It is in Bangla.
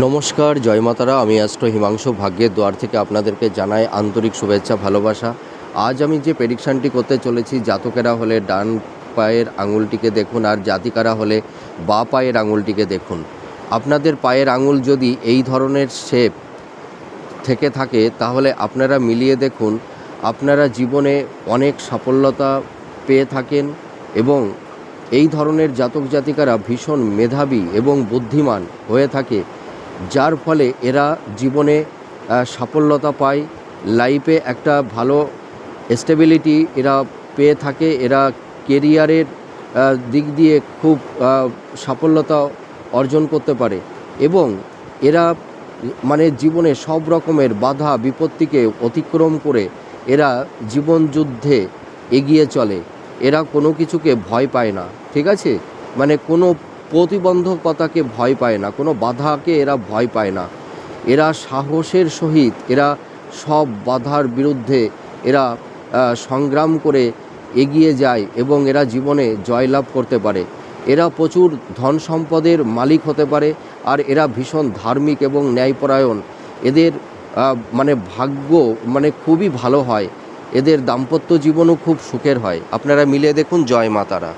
নমস্কার, জয় মাতারা। আমি অ্যাস্ট্রো হিমাংশু, ভাগ্যের দ্বার থেকে আপনাদেরকে জানাই আন্তরিক শুভেচ্ছা, ভালোবাসা। আজ আমি যে প্রেডিকশানটি করতে চলেছি, জাতকেরা হলে ডান পায়ের আঙুলটিকে দেখুন আর জাতিকারা হলে বা পায়ের আঙুলটিকে দেখুন। আপনাদের পায়ের আঙুল যদি এই ধরনের শেপ থেকে থাকে, তাহলে আপনারা মিলিয়ে দেখুন, আপনারা জীবনে অনেক সাফল্যতা পেয়ে থাকেন এবং এই ধরনের জাতক জাতিকারা ভীষণ মেধাবী এবং বুদ্ধিমান হয়ে থাকে। যার ফলে এরা জীবনে সাফল্যতা পায় লাইফে একটা ভালো স্টেবিলিটি এরা পেয়ে থাকে, এরা কেরিয়ারের দিক দিয়ে খুব সাফল্যতা অর্জন করতে পারে। এবং এরা মানে জীবনে সব রকমের বাধা বিপত্তিকে অতিক্রম করে এরা জীবন যুদ্ধে এগিয়ে চলে। এরা কোনো কিছুকে ভয় পায় না, ঠিক আছে? মানে কোনো প্রতিবন্ধকতাকে ভয় পায় না, কোনো বাধাকে এরা ভয় পায় না। এরা সাহসের সহিত, এরা সব বাধার বিরুদ্ধে এরা সংগ্রাম করে এগিয়ে যায় এবং এরা জীবনে জয়লাভ করতে পারে। এরা প্রচুর ধন সম্পদের মালিক হতে পারে আর এরা ভীষণ ধার্মিক এবং ন্যায়পরায়ণ। এদের মানে ভাগ্য মানে খুবই ভালো হয়। এদের দাম্পত্য জীবনও খুব সুখের হয়। আপনারা মিলিয়ে দেখুন জয় মাতারা